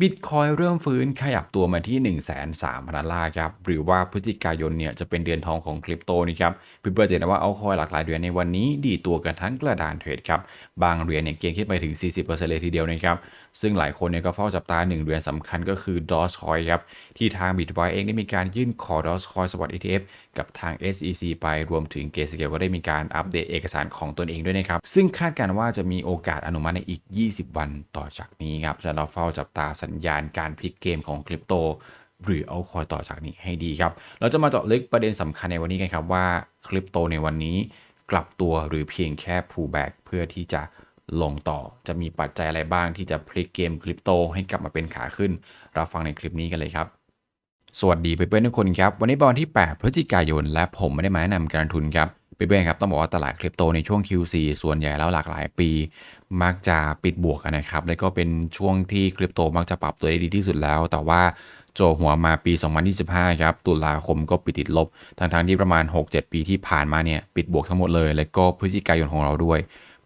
บิตคอยเริ่มฟื้นขยับตัวมาที่ 1 3 0 0 0ล้านล่าครับ หรือว่าพฤศจิกายนเนี่ยจะเป็นเดือนทองของคริปโตนี่ครับเพื่อนๆจะเห็นว่าเอาคอยหลากหลายเหรียญในวันนี้ดีตัวกันทั้งกระดานเทรดครับ บางเหรียญเนี่ยเก็งขึ้นไปถึง 40%เลยทีเดียวนะครับ ซึ่งหลายคนเนี่ยก็เฝ้าจับตาหนึ่งเหรียญสำคัญก็คือ Dogecoin ครับ ที่ทาง Bitwise เองได้มีการยื่นขอ Dogecoin Spot ETF กับทาง SEC ไปรวมถึง g a t e s c a l e ก็ได้มีการอัปเดตเอกสารของตนเองด้วยนะครับ ซึ่งคาดการณ์ว่าจะมีโอกาสอนุมัติในอีก 20 วันต่อจากนี้ครับจะเราเฝ้าจับตาสัญญาณการพลิกเกมของคริปโตหรือเอาคอยต่อจากนี้ให้ดีครับ เราจะมาเจาะลึกประเด็นสำคัญในวันนี้กันครับว่าคริปโตในวันนี้กลับตัวหรือเพียงแค่ pullback เพื่อที่จะ ลงต่อจะมีปัจจัยอะไรบ้างที่จะพลิกเกมคริปโตให้กลับมาเป็นขาขึ้นเราฟังในคลิปนี้กันเลยครับ สวัสดีเพื่อนๆทุกคนครับ วันนี้เป็นวันที่ 8 พฤศจิกายน และผมไม่ได้มาแนะนำการลงทุนครับเพื่อนๆครับต้องบอกว่าตลาดคริปโตในช่วง Q4 ส่วนใหญ่แล้วหลากหลายปี มักจะปิดบวกนะครับ แล้วก็เป็นช่วงที่คริปโตมักจะปรับตัวได้ดีที่สุดแล้ว แต่ว่าโจหัวมาปี 2025 ครับ ตุลาคมก็ปิดติดลบ ทั้งๆที่ประมาณ 6-7 ปีที่ผ่านมาเนี่ย ปิดบวกทั้งหมดเลย แล้วก็พฤศจิกายนของเราด้วย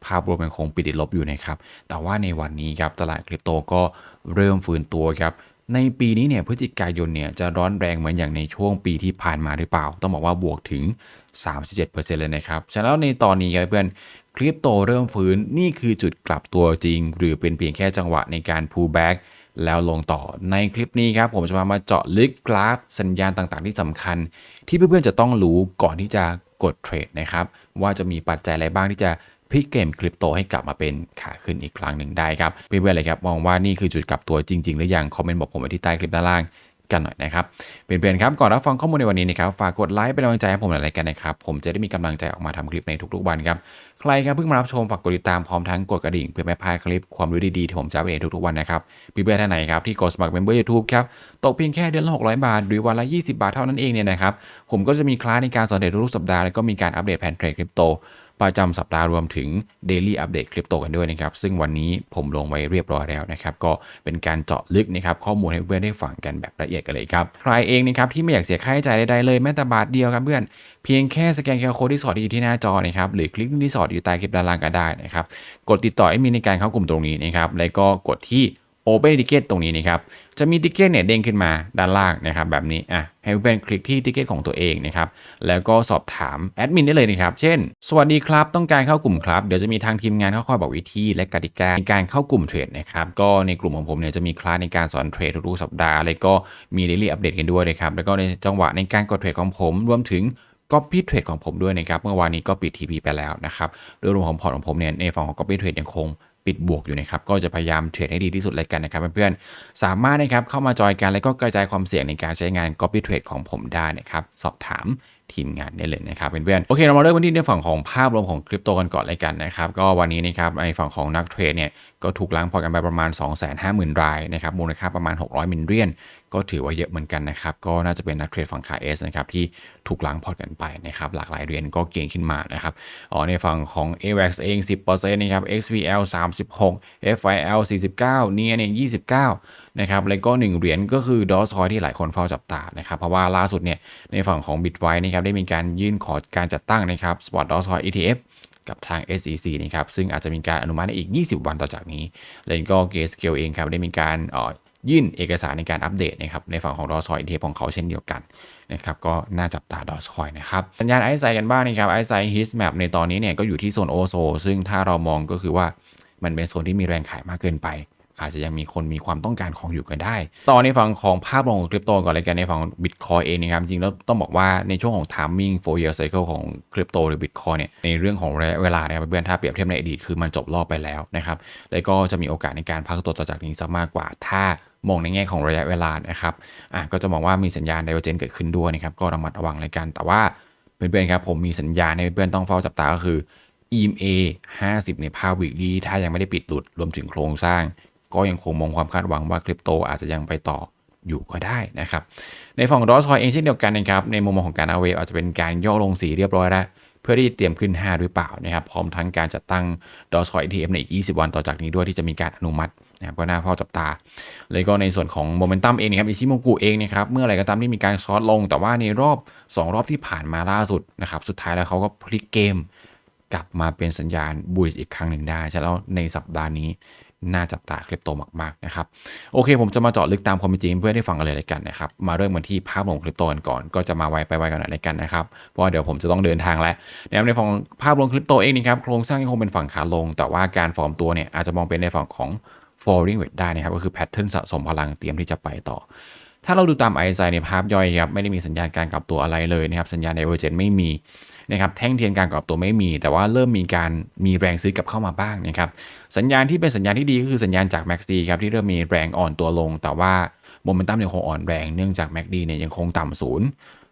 ภาพรวมยังคงปิดลบอยู่นะครับ แต่ว่าในวันนี้ครับตลาดคริปโตก็เริ่มฟื้นตัวครับในปีนี้เนี่ยพฤศจิกายนเนี่ยจะร้อนแรงเหมือนอย่างในช่วงปีที่ผ่านมาหรือเปล่า ต้องบอกว่าบวกถึง 37%เลยนะครับ ฉะนั้นในตอนนี้ครับเพื่อนคริปโตเริ่มฟื้นนี่คือจุดกลับตัวจริง หรือเป็นเพียงแค่จังหวะในการ pull back แล้วลงต่อในคลิปนี้ครับ ผมจะพามาเจาะลึกกราฟสัญญาณต่างๆ ที่สำคัญ ที่เพื่อนๆจะต้องรู้ก่อนที่จะกดเทรดนะครับว่าจะมีปัจจัยอะไรบ้างที่จะ พลิกเกมคริปโตให้กลับมาเป็นขาขึ้นอีกครั้งหนึ่งได้ครับเพื่อนๆเลยครับมองว่านี่คือจุดกลับตัวจริง ๆ หรือยังคอมเมนต์บอกผมไว้ที่ใต้คลิปด้านล่างกันหน่อยนะครับเพื่อนๆครับก่อนรับฟังข้อมูลในวันนี้นะครับฝากกดไลค์เป็นกำลังใจให้ผมหน่อยกันนะครับผมจะได้มีกำลังใจออกมาทำคลิปในทุกๆวันครับใครครับเพิ่งมารับชมฝากกดติดตามพร้อมทั้งกดกระดิ่งเพื่อไม่พลาดคลิปความรู้ดีๆที่ผมจะอัปเดตทุกๆวันนะครับเพื่อนๆท่านไหนครับที่กดสมัครเมมเบอร์ยูทูบครับตกเพียงแค่เดือนละ600 บาท หรือวันละ 20 บาทเท่านั้นเองเนี่ยนะครับผมก็จะมีคลาสในการสอนเทรดทุกๆสัปดาห์แล้วก็มีการอัปเดตแผนเทรดคริปโต ประจำสัปดาห์รวมถึง Daily Update คริปโตกันด้วยนะครับ ซึ่งวันนี้ผมลงไว้เรียบร้อยแล้วนะครับ ก็เป็นการเจาะลึกนะครับข้อมูลให้เพื่อนได้ฟังกันแบบละเอียดกันเลยครับ ใครเองนะครับที่ไม่อยากเสียค่าใช้จ่ายใดๆเลยแม้แต่บาทเดียวครับเพื่อน เพียงแค่สแกนเคอร์โคที่สอดอยู่ที่หน้าจอนะครับหรือคลิกที่สอดอยู่ใต้คลิปด้านล่างก็ได้นะครับกดติดต่อให้มีในการเข้ากลุ่มตรงนี้นะครับแล้วก็กดที่ Open Ticket ตรงนี้นะครับ จะมีติเกตเนี่ยเด้งขึ้นมาด้านล่างนะครับแบบนี้อะให้เพื่อนคลิกที่ติเกตของตัวเองนะครับแล้วก็สอบถามแอดมินได้เลยนะครับ เช่น สวัสดีครับ ต้องการเข้ากลุ่มครับ เดี๋ยวจะมีทางทีมงานเขาคอยบอกวิธี และกติกาในการเข้ากลุ่มเทรดนะครับก็ในกลุ่มของผมเนี่ยจะมีคลาสในการสอนเทรดทุกๆสัปดาห์แล้วก็มีเดลี่อัปเดตกันด้วยนะครับแล้วก็ในจังหวะในการกดเทรดของผมรวมถึงก็ปี้เทรดของผมด้วยนะครับ เมื่อวานนี้ก็ปิด TP ไปแล้วนะครับโดยรวมของพอร์ตของผมเนี่ยในฝั่งของ Copy Trade ยังคง ปิดบวกอยู่นะครับก็จะพยายามเทรดให้ดีที่สุดเลยกันนะครับเพื่อนๆสามารถนะครับเข้ามาจอยกันแล้วก็กระจายความเสี่ยงในการใช้งาน Copy Trade ของผมได้นะครับสอบถามทีมงานได้เลยนะครับเพื่อนๆโอเคเรามาเริ่มกันที่ในฝั่งของภาพรวมของคริปโตกันก่อนเลยกันนะครับก็วันนี้นะครับในฝั่งของนักเทรดเนี่ยก็ถูกล้างพอร์ตกันไปประมาณ 250,000 รายนะครับมูลค่าประมาณ 600มิลเลียน ก็ถือว่าเยอะเหมือนกันนะครับ ก็น่าจะเป็นนักเทรดฝั่งขาเอสนะครับที่ถูกล้างพอร์ตกันไปนะครับหลากหลายเหรียญก็เก่งขึ้นมานะครับอ๋อในฝั่งของ AVAX เอง 10%นะครับ XVL 36 FIL 49 NIA เนี่ย29นะครับแล้วก็1เหรียญก็คือดอสคอยที่หลายคนเฝ้าจับตานะครับเพราะว่าล่าสุดเนี่ยในฝั่งของ Bitwise นะครับได้มีการยื่นขอการจัดตั้งนะครับ Spot d o s c o i ETF กับทาง SEC นะครับ ซึ่งอาจจะมีการอนุมัติในอีก 20 วันต่อจากนี้ แล้วก็ g a t e Scale เองครับ ได้มีการออ ยื่นเอกสารในการอัปเดตนะครับในฝั่งของดอสคอยเทปของเขาเช่นเดียวกันนะครับก็น่าจับตาดอสคอยนะครับสัญญาณไอซ์ไซกันบ้างนะครับไอซ์ไซฮิสแมปในตอนนี้เนี่ยก็อยู่ที่โซนโอโซซึ่งถ้าเรามองก็คือว่ามันเป็นโซนที่มีแรงขายมากเกินไป อาจจะยังมีคนมีความต้องการของอยู่กันได้ต่อในฝั่งของภาพรวมของคริปโตก่อนเลยกันในฝั่งบิตคอยเองนะครับจริงแล้วต้องบอกว่าในช่วงของ timing for year cycle ของคริปโตหรือบิตคอยเนี่ยในเรื่องของระยะเวลาเนี่ยเพื่อนถ้าเปรียบเทียบในอดีตคือมันจบรอบไปแล้วนะครับแล้วก็จะมีโอกาสในการพักตัวต่อจากนี้ซะมากกว่าถ้า มองในแง่ของระยะเวลานะครับอะก็จะมองว่ามีสัญญาณไดโวเจนเกิดขึ้นด้วยนะครับก็ระมัดระวังเลยกันแต่ว่าเพื่อนๆครับผมมีสัญญาณให้เพื่อนๆต้องเฝ้าจับตาก็คือ EMA 50 ในภาพวิกฤตถ้ายังไม่ได้ปิดหลุดรวมถึงโครงสร้าง ก็ยังคงมองความคาดหวังว่าคริปโตอาจจะยังไปต่ออยู่ก็ได้นะครับ ในฝั่งดอสคอยเองเช่นเดียวกันนะครับ ในมุมมองของการอาเวอาจจะเป็นการย่อลงสีเรียบร้อยแล้ว เพื่อที่เตรียมขึ้น 5 หรือเปล่านะครับ พร้อมทั้งการจัดตั้งดอสคอย ETF ในอีก 20 วันต่อจากนี้ด้วยที่จะมีการอนุมัติ นะครับก็น่าเฝ้าจับตา เลยก็ในส่วนของโมเมนตัมเองนะครับอิชิโมกุเองนะครับเมื่อไหร่ก็ตามที่มีการซอสลง แต่ว่าในรอบ 2 รอบที่ผ่านมาล่าสุดนะครับสุดท้ายแล้วเขาก็พลิกเกม กลับมาเป็นสัญญาณบูชอีกครั้งหนึ่งได้ฉะนั้นในสัปดาห์นี้น่าจับตาคริปโตมาก ๆ นะครับ โอเค ผมจะมาเจาะลึกตามความเป็นจริงเพื่อให้ฟังกันเลยละกันนะครับ มาเริ่มกันที่ภาพรวมคริปโตกันก่อนก็จะมาไวไปไวกันหน่อยละกันนะครับ เพราะว่าเดี๋ยวผมจะต้องเดินทางแล้วนะครับในฝั่งภาพรวมคริปโตเองนี่ครับโครงสร้างยังคงเป็นฝั่งขาลง แต่ว่าการฟอร์มตัวเนี่ยอาจจะมองเป็นในฝั่งของ falling wedge ได้นะครับก็คือแพทเทิร์นสะสมพลังเตรียมที่จะไปต่อ ถ้าเราดูตาม RSI ในภาพย่อยครับไม่ได้มีสัญญาณการกลับตัวอะไรเลยนะครับสัญญาณ divergence ไม่มีนะครับแท่งเทียนการกลับตัวไม่มี แต่ว่าเริ่มมีการมีแรงซื้อกลับเข้ามาบ้างนะครับสัญญาณที่เป็นสัญญาณที่ดีก็คือสัญญาณจาก MACD ครับที่เริ่มมีแรงอ่อนตัวลง แต่ว่าโมเมนตัมยังคงอ่อนแรงเนื่องจาก MACD เนี่ยยังคงต่ำศูนย์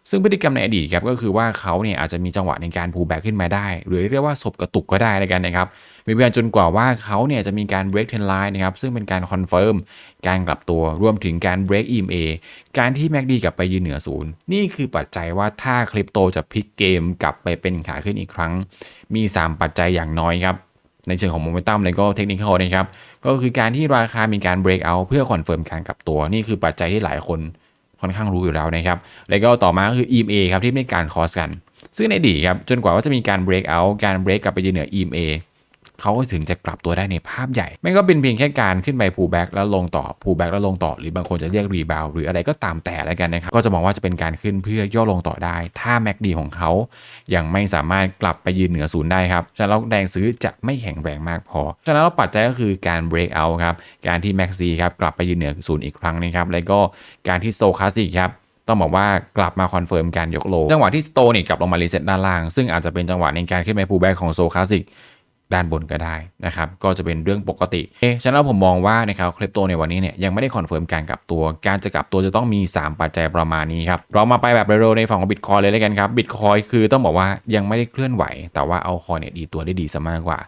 ซึ่งพฤติกรรมในอดีตครับก็คือว่าเขาเนี่ยอาจจะมีจังหวะในการพูแบกขึ้นมาได้ หรือเรียกว่าศพกระตุกก็ได้ในกันนะครับมีเวลาจนกว่าว่าเขาเนี่ยจะมีการ break trend line นะครับซึ่งเป็นการคอนเฟิร์มการกลับตัวรวมถึงการ break EMA การที่ MACD กลับไปยืนเหนือศูนย์นี่คือปัจจัยว่าถ้าคริปโตจะพลิกเกมกลับไปเป็นขาขึ้นอีกครั้ง มี 3 ปัจจัยอย่างน้อยครับในเชิงของโมเมนตัมและก็เทคนิคนะครับก็คือการที่ราคามีการ break out เพื่อคอนเฟิร์มการกลับตัวนี่คือปัจจัยที่หลายคน ค่อนข้างรู้อยู่แล้วนะครับ แล้วก็ต่อมาคือ EMA ครับที่มีการคอสกัน ซึ่งในดีครับจนกว่าว่าจะมีการ break out การ break กลับไปยืนเหนือ EMA เขาก็ถึงจะกลับตัวได้ในภาพใหญ่ไม่ก็เป็นเพียงแค่การขึ้นไป pull back แล้วลงต่อ pull back แล้วลงต่อ หรือบางคนจะเรียก rebound หรืออะไรก็ตามแต่แล้วกันนะครับก็จะมองว่าจะเป็นการขึ้นเพื่อย่อลงต่อได้ ถ้า MACD ของเขายังไม่สามารถกลับไปยืนเหนือศูนย์ได้ครับฉะนั้นแรงซื้อจะไม่แข็งแรงมากพอฉะนั้นเราปัจจัยก็คือการ break out ครับการที่ MACD ครับกลับไปยืนเหนือศูนย์อีกครั้งนะครับแล้วก็การที่โซคาสิกครับต้องบอกว่ากลับมาคอนเฟิร์มการยกโล จังหวะที่สโตนี่กลับลงมารีเซ็ตด้านล่าง ซึ่งอาจจะเป็นจังหวะในการขึ้นไปพูแบ็กของโซคาสิก ด้านบนก็ได้นะครับก็จะเป็นเรื่องปกติเอ๊ะฉะนั้นผมมองว่านะครับคริปโตในวันนี้เนี่ยยังไม่ได้คอนเฟิร์มการกลับตัว การจะกลับตัวจะต้องมี 3 ปัจจัยประมาณนี้ครับเรามาไปแบบเร็วๆในฝั่งของบิตคอยเลยแล้วกันครับบิตคอยคือต้องบอกว่ายังไม่ได้เคลื่อนไหว แต่ว่าเอาคอยเนี่ยดีตัวได้ดีซะมากกว่า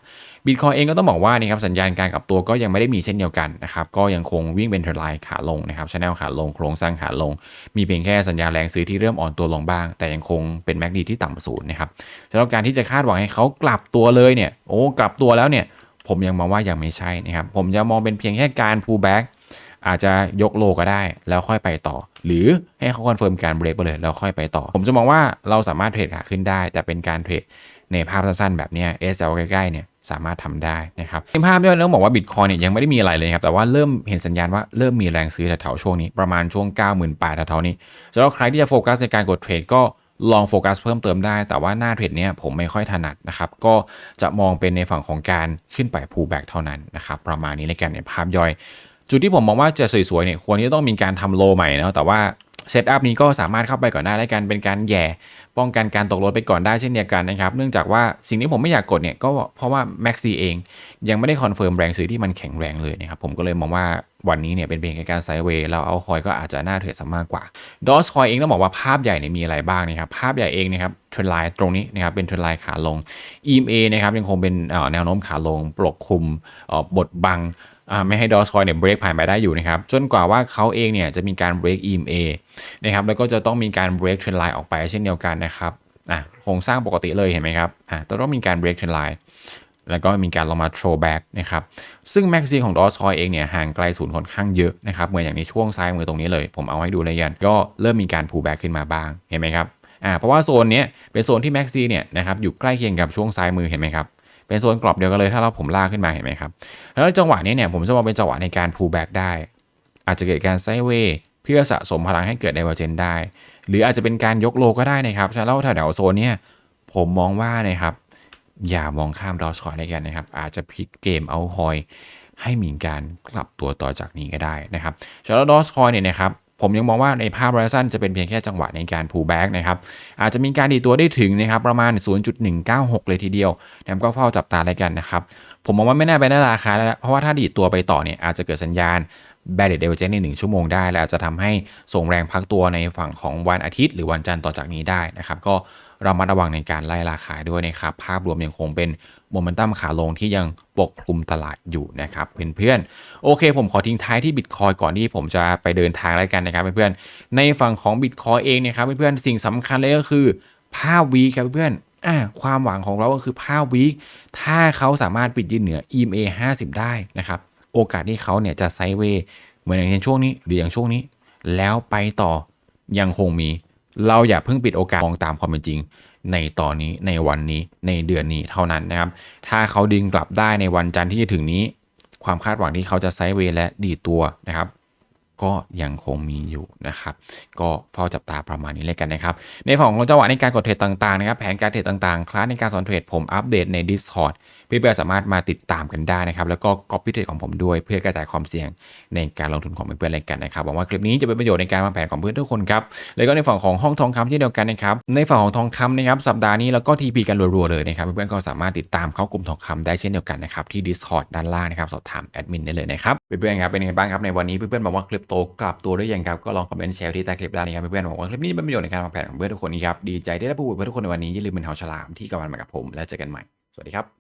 บิตคอยเองก็ต้องบอกว่านี่ครับสัญญาณการกลับตัวก็ยังไม่ได้มีเช่นเดียวกันนะครับก็ยังคงวิ่งเป็นเทรนไลน์ขาลงนะครับชแนลขาลงโครงสร้างขาลง มีเพียงแค่สัญญาณแรงซื้อที่เริ่มอ่อนตัวลงบ้าง แต่ยังคงเป็นแมกดีที่ต่ำศูนย์นะครับสำหรับการที่จะคาดหวังให้เขากลับตัวเลยเนี่ยโอ้กลับตัวแล้วเนี่ยผมยังมองว่ายังไม่ใช่นะครับผมจะมองเป็นเพียงแค่การ pull back อาจจะยกโลก็ได้แล้วค่อยไปต่อ หรือให้เขาคอนเฟิร์มการเบรกไปเลยแล้วค่อยไปต่อ ผมจะมองว่าเราสามารถเทรดขาขึ้นได้ แต่เป็นการเทรดในภาพสั้นๆแบบเนี้ย SL ใกล้ๆเนี่ย สามารถทำได้นะครับในภาพเนี่ยต้องบอกว่าบิตคอยเนี่ยยังไม่ได้มีอะไรเลยครับ แต่ว่าเริ่มเห็นสัญญาณว่าเริ่มมีแรงซื้อแถวๆช่วงนี้ประมาณช่วง90,000ปลายแถวๆนี้สำหรับใครที่จะโฟกัสในการกดเทรดก็ลองโฟกัสเพิ่มเติมได้ แต่ว่าหน้าเทรดเนี้ยผมไม่ค่อยถนัดนะครับ ก็จะมองเป็นในฝั่งของการขึ้นไป pullback เท่านั้นนะครับประมาณนี้ในการในภาพย่อย จุดที่ผมมองว่าจะสวยๆเนี่ยควรที่จะต้องมีการทำโลใหม่นะแต่ว่า เซตอัพนี้ก็สามารถเข้าไปก่อนได้และกันเป็นการแย่ป้องกันการตกรถไปก่อนได้เช่นเดียวกันนะครับ เนื่องจากว่าสิ่งที่ผมไม่อยากกดเนี่ยก็เพราะว่า Max C เอง ยังไม่ได้คอนเฟิร์มแรงซื้อที่มันแข็งแรงเลยนะครับผมก็เลยมองว่าวันนี้เนี่ยเป็นเพียงแค่การไซด์เวย์แล้วเอาคอยก็อาจจะน่าเทรดซะมากกว่าดอสคอยเองต้องบอกว่าภาพใหญ่เนี่ยมีอะไรบ้างนะครับภาพใหญ่เองนะครับเทรนไลน์ตรงนี้นะครับเป็นเทรนไลน์ขาลง EMA นะครับยังคงเป็นแนวโน้มขาลงปกคลุมบดบัง ไม่ให้ดอสคอยเนี่ยเบรกผ่านไปได้อยู่นะครับจนกว่าว่าเขาเองเนี่ยจะมีการเบรก EMA นะครับแล้วก็จะต้องมีการเบรกเทรนไลน์ออกไปเช่นเดียวกันนะครับอะโครงสร้างปกติเลยเห็นไหมครับอะต้องมีการเบรกเทรนไลน์แล้วก็มีการลงมาโทรแบ็กนะครับ ซึ่งแม็กซีของดอสคอยเองเนี่ยห่างไกลศูนย์ค่อนข้างเยอะนะครับ เหมือนอย่างในช่วงซ้ายมือตรงนี้เลย ผมเอาให้ดูเลยยัน ก็เริ่มมีการพูแบ็กขึ้นมาบ้าง เห็นไหมครับ อ่า เพราะว่าโซนนี้เป็นโซนที่แม็กซีเนี่ยนะครับอยู่ใกล้เคียงกับช่วงซ้ายมือเห็นไหมครับ เป็นโซนกรอบเดียวกันเลยถ้าเราผมลากขึ้นมาเห็นไหมครับ แล้วจังหวะนี้เนี่ยผมจะมองเป็นจังหวะในการ pull back ได้ อาจจะเกิดการไซเวย์เพื่อสะสมพลังให้เกิดไดเวอร์เจนได้ หรืออาจจะเป็นการยกโลก็ได้นะครับฉะนั้นแถวๆโซนนี้ผมมองว่านะครับอย่ามองข้ามดอสคอยได้กันนะครับ อาจจะพลิกเกมเอาคอยให้มีการกลับตัวต่อจากนี้ก็ได้นะครับฉะนั้นดอสคอยเนี่ยนะครับ ผมยังมองว่าในภาพระยะสั้นจะเป็นเพียงแค่จังหวะในการ pull back นะครับ อาจจะมีการดีตัวได้ถึงนะครับประมาณ 0.196 เลยทีเดียวนะครับก็เฝ้าจับตาเลยกันนะครับ ผมมองว่าไม่น่าไปน่าราคาแล้วเพราะว่าถ้าดีตัวไปต่อเนี่ยอาจจะเกิดสัญญาณ b a d เด d เด v e r g e n ใน 1 ชั่วโมงได้ และอาจจะทำให้ส่งแรงพักตัวในฝั่งของวันอาทิตย์ หรือวันจันทร์ต่อจากนี้ได้นะครับ ก็เรามาระวังในการไล่ราคาด้วยนะครับ ภาพรวมยังคงเป็นโมเมนตัมขาลงที่ยังปกคลุมตลาดอยู่นะครับเพื่อนๆโอเค ผมขอทิ้งท้ายที่บิตคอยก่อนที่ผมจะไปเดินทางแล้วกันนะครับเพื่อนๆในฝั่งของบิตคอยเองนะครับเพื่อนๆสิ่งสำคัญเลยก็คือภาพวีครับเพื่อนความหวังของเราก็คือภาพวีคถ้าเขาสามารถปิดยืนเหนือ EMA 50 ได้นะครับ โอกาสที่เขาเนี่ยจะไซเวย์เหมือนอย่างช่วงนี้ หรืออย่างช่วงนี้ แล้วไปต่อยังคงมี เราอย่าเพิ่งปิดโอกาสมองตามความเป็นจริง ในตอนนี้ในวันนี้ในเดือนนี้เท่านั้นนะครับ ถ้าเขาดึงกลับได้ในวันจันทร์ที่จะถึงนี้ ความคาดหวังที่เขาจะไซด์เวย์และดีตัวนะครับ ก็ยังคงมีอยู่นะครับ ก็เฝ้าจับตาประมาณนี้เลยกันนะครับ ในฝั่งของจังหวะในการกดเทรดต่างๆนะครับ แผนการเทรดต่างๆ คลาสในการสอนเทรดผมอัปเดตใน Discord เพื่อนๆสามารถมาติดตามกันได้นะครับ แล้วก็ก๊อปปี้เทรดของผมด้วย เพื่อกระจายความเสี่ยงในการลงทุนของเพื่อนๆเลยกันนะครับหวังว่าคลิปนี้จะเป็นประโยชน์ในการวางแผนของเพื่อนทุกคนครับ แล้วก็ในฝั่งของห้องทองคำเช่นเดียวกันนะครับ ในฝั่งของทองคำนะครับสัปดาห์นี้แล้วก็ทีพีกันรัวๆเลยนะครับ เพื่อนๆก็สามารถติดตามเข้ากลุ่มทองคำได้เช่นเดียวกันนะครับที่ Discord ด้านล่างนะครับสอบถามแอดมินได้เลยนะครับเพื่อนๆครับเป็นยังไงบ้างครับในวันนี้เพื่อนๆบอกว่าคลิปโตกลับตัวได้ยังครับ ก็ลองคอมเมนต์แชร์ที่ใต้คลิปได้นะครับเพื่อนๆบอกว่าคลิปนี้เป็นประโยชน์ในการวางแผนของเพื่อนทุกคนนะครับดีใจที่ได้พูดกับเพื่อนทุกคนในวันนี้อย่าลืมเป็นเฮาฉลามที่กำลังมากับผม แล้วเจอกันใหม่สวัสดีครับ